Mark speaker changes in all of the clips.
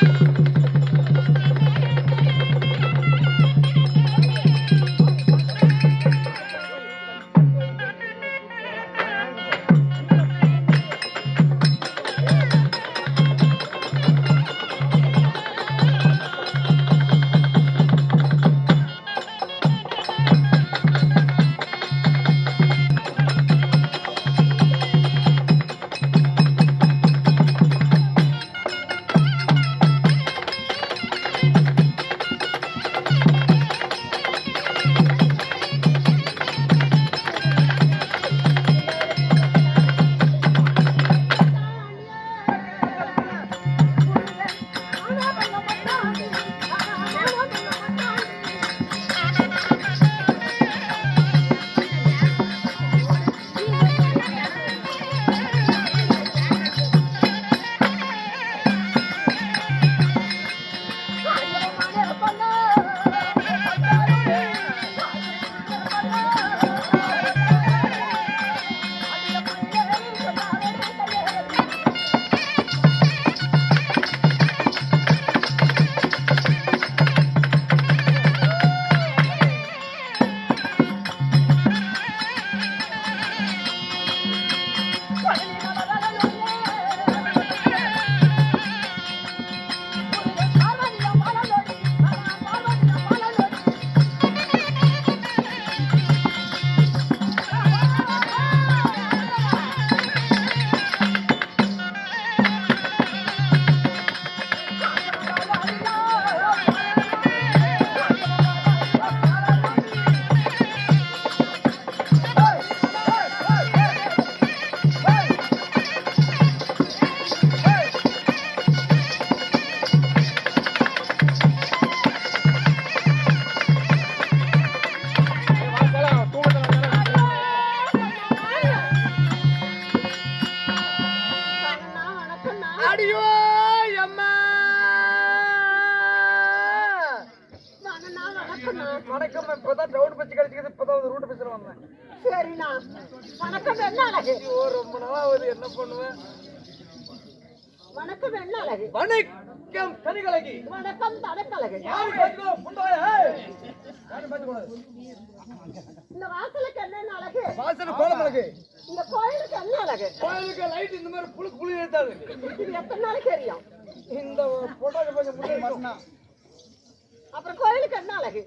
Speaker 1: Thank you. வணக்கம். இப்பதான் down பச்சு கிடைச்சிக்கிறது இப்பதான் ரூட் பஸ்ல வந்தேன்.
Speaker 2: சரிண்ணா. வணக்கம் என்ன அழகு?
Speaker 1: ஐயோ ரொம்ப நாளா ஆகுது என்ன பண்ணுவேன்?
Speaker 2: வணக்கம் என்ன அழகு?
Speaker 1: வணக்கம்
Speaker 2: வணக்கம் தடக்கழகு
Speaker 1: யாரு
Speaker 2: இந்த வாசலுக்கு என்னென்ன அழகு?
Speaker 1: வாசல் கோலம் அழகு.
Speaker 2: இந்த கோயிலுக்கு என்ன அழகு?
Speaker 1: கோயிலுக்கு லைட் இந்த மாதிரி புழு புளி ஏத்தாது.
Speaker 2: இது எத்தனை நாளைக்கு தெரியும்.
Speaker 1: இந்த போட்டோக்கு கொஞ்சம் முன்னாடி
Speaker 2: அப்புறம் கோயிலுக்கு என்ன அழகு?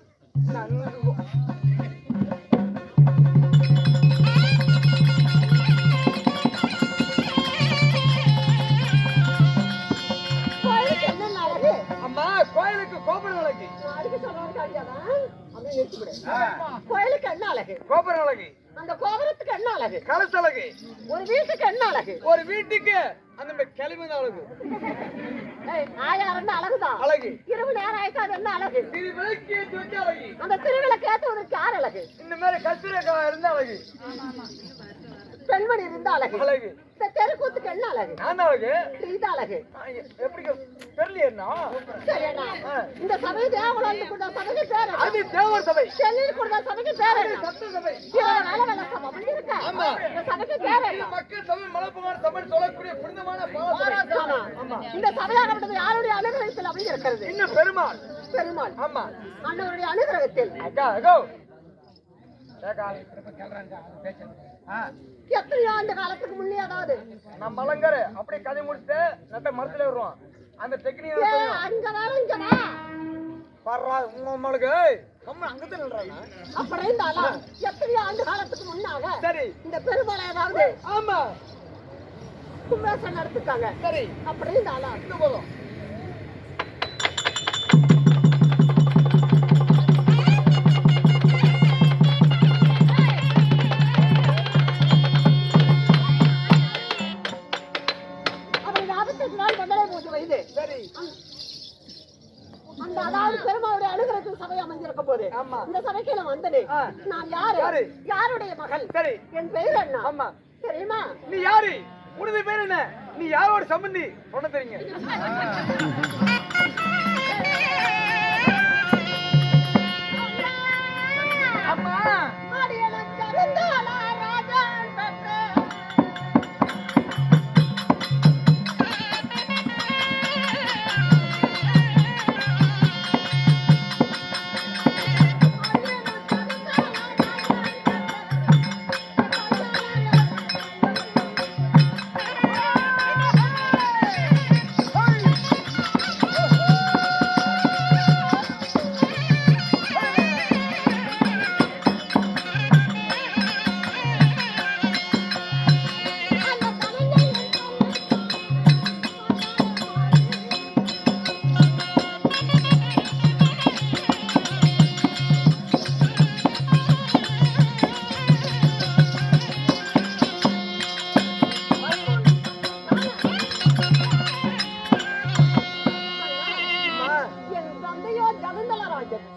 Speaker 2: கோயிலுக்கு என்ன அழகு
Speaker 1: கோபுரம் அழகு
Speaker 2: அந்த கோபுரத்துக்கு என்ன அழகு?
Speaker 1: கலச அழகு
Speaker 2: ஒரு வீட்டுக்கு என்ன அழகு?
Speaker 1: ஒரு வீட்டுக்கு கிளம்பி அழகு.
Speaker 2: ஆயிரம் அழகுதான்.
Speaker 1: அழகு.
Speaker 2: இரவு நேரம் ஆயிட்டா அது என்ன அழகு. அந்த திருவிளக்கு ஏற்றுவதற்கு யார் அழகு?
Speaker 1: இந்த மாதிரி கஸ்தூரி இருந்த அழகு.
Speaker 2: பெண்மணி இருந்த அழகு.
Speaker 1: அழகு
Speaker 2: இந்த தெருக்கூத்துக்கு என்ன அழகு?
Speaker 1: நான் அழகு.
Speaker 2: இது அழகு.
Speaker 1: எப்படி தெரியலையா
Speaker 2: சரியாண்ணா இந்த சபை தேவலாந்து கூட சபைக்கு பேர் என்ன?
Speaker 1: அது தேவர் சபை.
Speaker 2: சென்னையில் கூட சபைக்கு பேர்?
Speaker 1: சத்த சபை.
Speaker 2: வேலை வேலை சபை. அப்படி இருக்கா?
Speaker 1: ஆமா.
Speaker 2: இந்த சபைக்கு பேர் என்ன?
Speaker 1: மக்கள் சபை மலப்புமார் சபை சொல்லக்கூடிய புனிதமான பாவசபை
Speaker 2: ஆமா. இந்த சபையாகப்பட்டது யாருடைய அனுகிரகத்தில் அப்படி இருக்கிறது?
Speaker 1: இன்னும் பெருமாள்.
Speaker 2: பெருமாள்.
Speaker 1: ஆமா.
Speaker 2: அண்ணவருடைய அனுகிரகத்தில்.
Speaker 1: அக்கா அக்கோ.
Speaker 2: எத்தனையோ ஆண்டு காலத்துக்கு முன்னே அதாவது.
Speaker 1: நம்ம அலங்கர அப்படியே கதை முடிச்சுட்டு நட்ட மரத்துல வருவோம் அந்த டெக்னிக்
Speaker 2: அங்க வர இங்க வா.
Speaker 1: பர்றா உங்க அம்மாளுக்கு. நம்ம அங்கதான் நின்றாங்க
Speaker 2: அப்படி இருந்தாலும் எத்தனையோ ஆண்டு காலத்துக்கு முன்னாக
Speaker 1: சரி.
Speaker 2: இந்த பெருமாளை ஏதாவது
Speaker 1: ஆமா.
Speaker 2: கும்பேசம் நடத்திருக்காங்க.
Speaker 1: சரி.
Speaker 2: அப்படி
Speaker 1: இந்த போதும்
Speaker 2: அந்த அதாவது பெருமாளுடைய அனுகிரகத்தில் சபை அமைஞ்சிருக்கும் போது. இந்த சபைக்கு நான் வந்தனே. நான் யாரு?
Speaker 1: யாரு?
Speaker 2: யாருடைய மகள்?
Speaker 1: சரி.
Speaker 2: என் பெயர் என்ன?
Speaker 1: ஆமா.
Speaker 2: தெரியுமா?
Speaker 1: நீ யாரு? உனது பேர் என்ன? நீ யாரோட சம்பந்தி சொன்ன தெரியுங்க.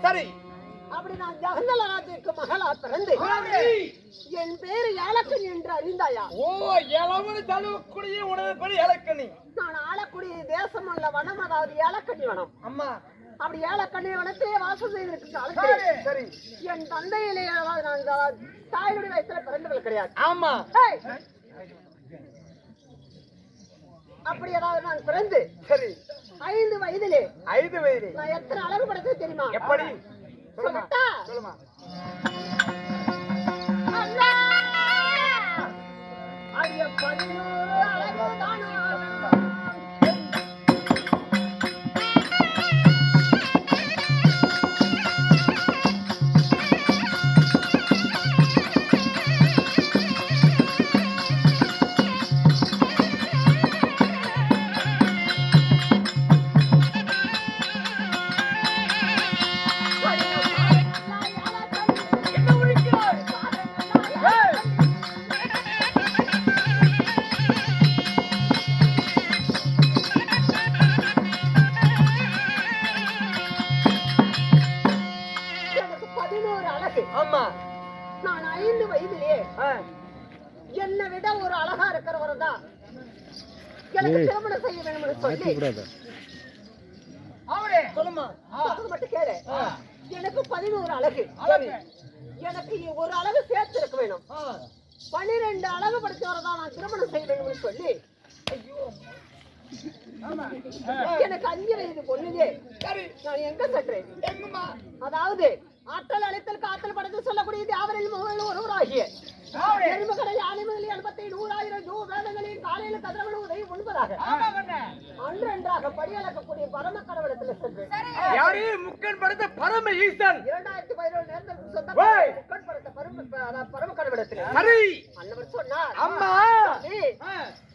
Speaker 1: சரி.
Speaker 2: அப்படி நான் ஜகந்தலராஜுக்கு மகளா பிறந்து என் பேரு ஏலக்கணி என்று அறிந்தாயா?
Speaker 1: ஓ இளவனு தழுவக்கூடிய படி இலக்கணி
Speaker 2: நான் ஆளக்கூடிய தேசம் உள்ள வனம் அதாவது ஏலக்கண்ணி வனம்.
Speaker 1: அம்மா.
Speaker 2: அப்படி ஏலக்கண்ணி வனத்திலே வாசம் செய்திருக்கும் காலத்தில்
Speaker 1: சரி
Speaker 2: என் தந்தையிலே நான் தாயுடைய வயசுல பிறந்தவள் கிடையாது.
Speaker 1: ஆமா!
Speaker 2: அப்படி அதாவது நான் பிறந்து
Speaker 1: சரி.
Speaker 2: ஐந்து வயதிலே
Speaker 1: ஐந்து வயது
Speaker 2: நான் எத்தனை அழகு படைத்தது தெரியுமா
Speaker 1: எப்படி சொல்லுமா
Speaker 2: சொல்லட்டா?
Speaker 1: சொல்லுமா
Speaker 2: அண்ணா! பதினோரு அழகுதானா?
Speaker 1: என்ன
Speaker 2: பதினோரு அழகு.
Speaker 1: ஆமா.
Speaker 2: நான் ஐந்து வயதிலே என்னை விட ஒரு அழகா இருக்கிறவர் தான். எனக்கு திருமணம் செய்ய வேண்டும் சொல்லி.
Speaker 1: அவரே. சொல்லுமா.
Speaker 2: மட்டும் கேளு. எனக்கு பதினோரு அழகு. எனக்கு ஒரு அழகு சேர்த்து இருக்க வேணும் பன்னிரெண்டு அழகு படிச்சவரை தான் நான் திருமணம் செய்ய வேண்டும் சொல்லி. எனக்கு அஞ்சு வயது பொண்ணுதே
Speaker 1: சரி.
Speaker 2: நான் எங்க
Speaker 1: எங்கம்மா?
Speaker 2: அதாவது ஆற்றல் அழைத்தல் காத்தல் படத்தில் சொல்லக்கூடிய தேவரில் முகங்கள் ஒருவராகிய. எருமகடை முதலில் எண்பத்தி நூறாயிரம் ஜூ வேதங்களின் காலையில் கதிரவன் உதவி ஒன்பதாக
Speaker 1: ஆமா கண்ணே
Speaker 2: அன்றென்றாக படியளக்கக்கூடிய பரம கடவுளத்தில் சென்றேன்
Speaker 1: யாரு முக்கன் படுத்த பரம ஈசன்?
Speaker 2: இரண்டாயிரத்தி பதினேழு நேரத்தில் சொந்த
Speaker 1: ஓய்!
Speaker 2: உட்படுத்த பரம பரம கடவுளத்தில்
Speaker 1: சரி.
Speaker 2: அன்னவர் சொன்னார்.
Speaker 1: அம்மா.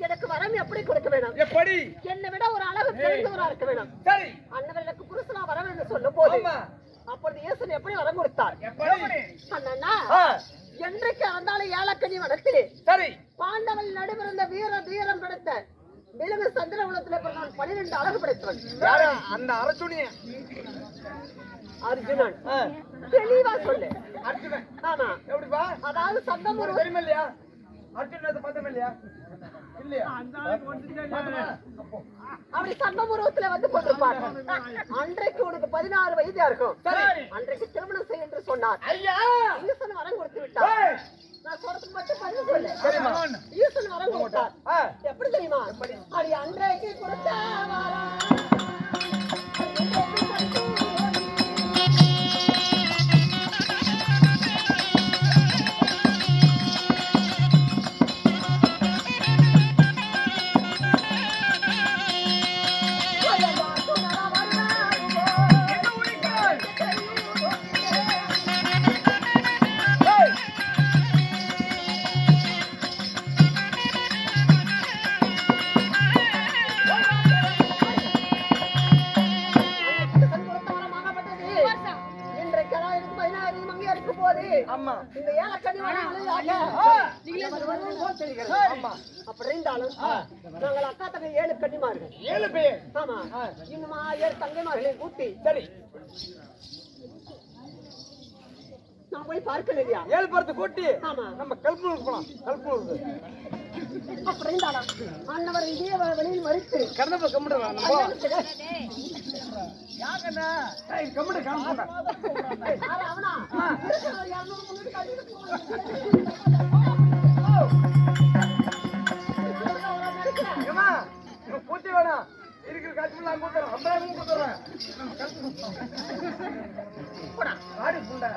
Speaker 2: எனக்கு வரம் எப்படி கொடுக்க வேணும்?
Speaker 1: எப்படி?
Speaker 2: என்னை விட ஒரு அளவு தெரிந்தவரா இருக்க வேணும்.
Speaker 1: சரி.
Speaker 2: அன்னவர் எனக்கு புருஷனா வர வேண்டும் சொல்லும் போது
Speaker 1: ஆமா
Speaker 2: அப்பொழுது இயேசன் எப்படி வரம் கொடுத்தார்? அண்ணா என்றைக்கு வந்தாலும் ஏலக்கனி வனத்திலே
Speaker 1: சரி.
Speaker 2: பாண்டவன் நடுபிறந்த வீர தீரம் படைத்த விலங்கு சந்திர உலகத்திலே பிறந்தவன் பனிரெண்டு அழகு படைத்தவன்
Speaker 1: அந்த அரசுனிய
Speaker 2: அர்ஜுனன். தெளிவா சொல்லு.
Speaker 1: அர்ஜுனன்.
Speaker 2: ஆமா.
Speaker 1: எப்படிப்பா
Speaker 2: அதாவது சங்கம்
Speaker 1: ஒரு தெரியுமா இல்லையா அர்ஜுனத்தை பார்த்தோம் இல்லையா.
Speaker 2: அப்படி சங்கம் உருவத்துல வந்து கொண்டிருப்பார் அன்றைக்கு உனக்கு பதினாறு வயதா இருக்கும்.
Speaker 1: சரி.
Speaker 2: அன்றைக்கு திருமணம் செய்ய என்று சொன்னார்.
Speaker 1: ஐயா!
Speaker 2: ஈசன் வரம் கொடுத்து விட்டார். நான் சொல்றதுக்கு மட்டும் பதில் சொல்லு. ஈசன் வரம் கொடுத்தார். எப்படி தெரியுமா? அது அன்றைக்கு கொடுத்த போது
Speaker 1: ஆமா.
Speaker 2: இந்த தெரிகிறது.
Speaker 1: ஆமா.
Speaker 2: அப்படி இருந்தாலும் நாங்கள் அக்கா தங்கை ஏழு கன்னிமார்கள்
Speaker 1: ஏழு பேர்.
Speaker 2: ஆமா. இன்னுமா ஏழு தங்கைமார்களை கூட்டி.
Speaker 1: சரி.
Speaker 2: நான் போய் பார்க்கலையா
Speaker 1: ஏழு பேர்த்து கூட்டி
Speaker 2: ஆமா.
Speaker 1: நம்ம கல்பூருக்கு போலாம். கல்பூருக்கு.
Speaker 2: அப்படி இருந்தாலும் அன்னவர் இதே வெளியில் மறித்து.
Speaker 1: கர்ணப்ப கம்முடு பூச்சி வேணாம் இருக்கிற காட்சி நான் கூட்டுறேன் ஐம்பதாயிரம் கூட்டுறேன்
Speaker 2: போடா.
Speaker 1: ஆடி புண்டை.